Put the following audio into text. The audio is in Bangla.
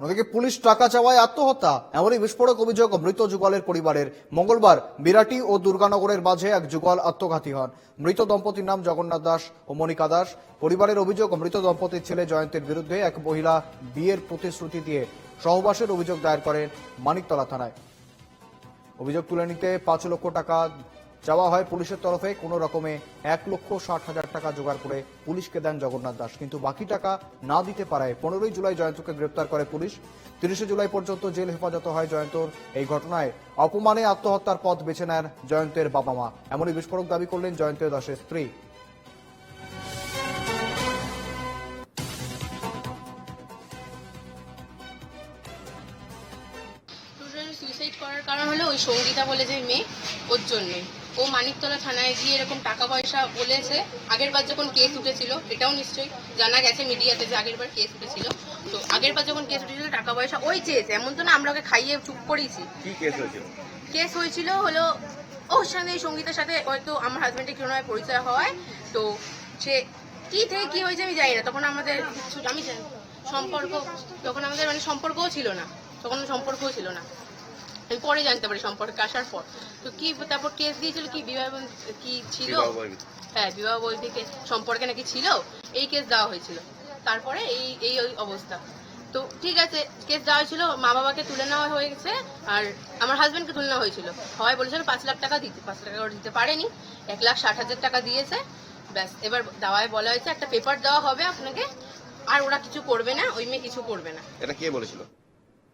ওদিকে পুলিশ টাকা চাওয়ায় আত্মহত্যা। এমনই বিস্ফোরক অভিযোগ মৃত যুগলের পরিবারের। মঙ্গলবার বিরাটি ও দুর্গানগরের মাঝে এক যুগল আত্মঘাতী হন। মৃত দম্পতির নাম জগন্নাথ দাস ও মনিকা দাস। পরিবারের অভিযোগ মৃত দম্পতির ছেলে জয়ন্তের বিরুদ্ধে এক মহিলা বিয়ের প্রতিশ্রুতি দিয়ে সহবাসের অভিযোগ দায়ের করেন মানিকতলা থানায়। অভিযোগ তুলে নিতে পাঁচ লক্ষ টাকা চাওয়া হয় পুলিশের তরফে কোনো রকমে এক লক্ষ ষাট হাজার টাকা জোগাড় করে পুলিশকে দেন জগন্নাথ দাস। কিন্তু বাকি টাকা না দিতে পারায় পনেরোই জুলাই জয়ন্তকে গ্রেপ্তার করে পুলিশ। তিরিশে জুলাই পর্যন্ত জেল হেফাজত হয় জয়ন্তর। এই ঘটনায় অপমানে আত্মহত্যার পথ বেছে নেন জয়ন্তের বাবা মা। এমনই বিস্ফোরক দাবি করলেন জয়ন্ত দাসের স্ত্রী। সুইসাইড করার কারণ হলো ওই সঙ্গীতা বলে যে মেয়ে, ওর জন্যই ও মানিকতলা থানায় গিয়ে এরকম টাকা পয়সা বলেছে। আগের বার যখন কেস উঠেছিল এটাও নিশ্চয়ই জানা গেছে মিডিয়াতে যে আগের বার কেস উঠেছিল। তো আগের বার যখন কেস উঠেছিল টাকা পয়সা ওই চেয়েছে এমন তো না আমরা ওকে খাইয়ে চুপ করেছি। কেস হয়েছিল? হলো ওর সঙ্গে এই সঙ্গীতের সাথে হয়তো আমার হাজব্যান্ডের কোনো পরিচয় হওয়ায় তো সে কি থেকে কি হয়েছে আমি জানি না। তখন আমাদের আমি সম্পর্ক তখন আমাদের মানে সম্পর্কও ছিল না। তখন সম্পর্কও ছিল না। আমি পরে জানতে পারি সম্পর্কে আসার পর। তো কি তারপর কেস দিয়েছিল কি? বিবাহ কি ছিল? হ্যাঁ বিবাহ বৈদিকে সম্পর্কে নাকি ছিল? এই কেস দেওয়া হয়েছিল। তারপরে এই এই অবস্থা। তো ঠিক আছে কেস দেওয়া হয়েছিল মা বাবাকে তুলে নেওয়া হয়েছে আর আমার হাজবেন্ডকে তুলে নেওয়া হয়েছিল। সবাই বলেছিল পাঁচ লাখ টাকা দিতে পাঁচ লাখ টাকা দিতে পারেনি। এক লাখ ষাট হাজার টাকা দিয়েছে। ব্যাস এবার দাওয়ায় বলা হয়েছে একটা পেপার দেওয়া হবে আপনাকে। আর ওরা কিছু করবে না ওই মেয়ে কিছু করবে না। এটা কে বলেছিল?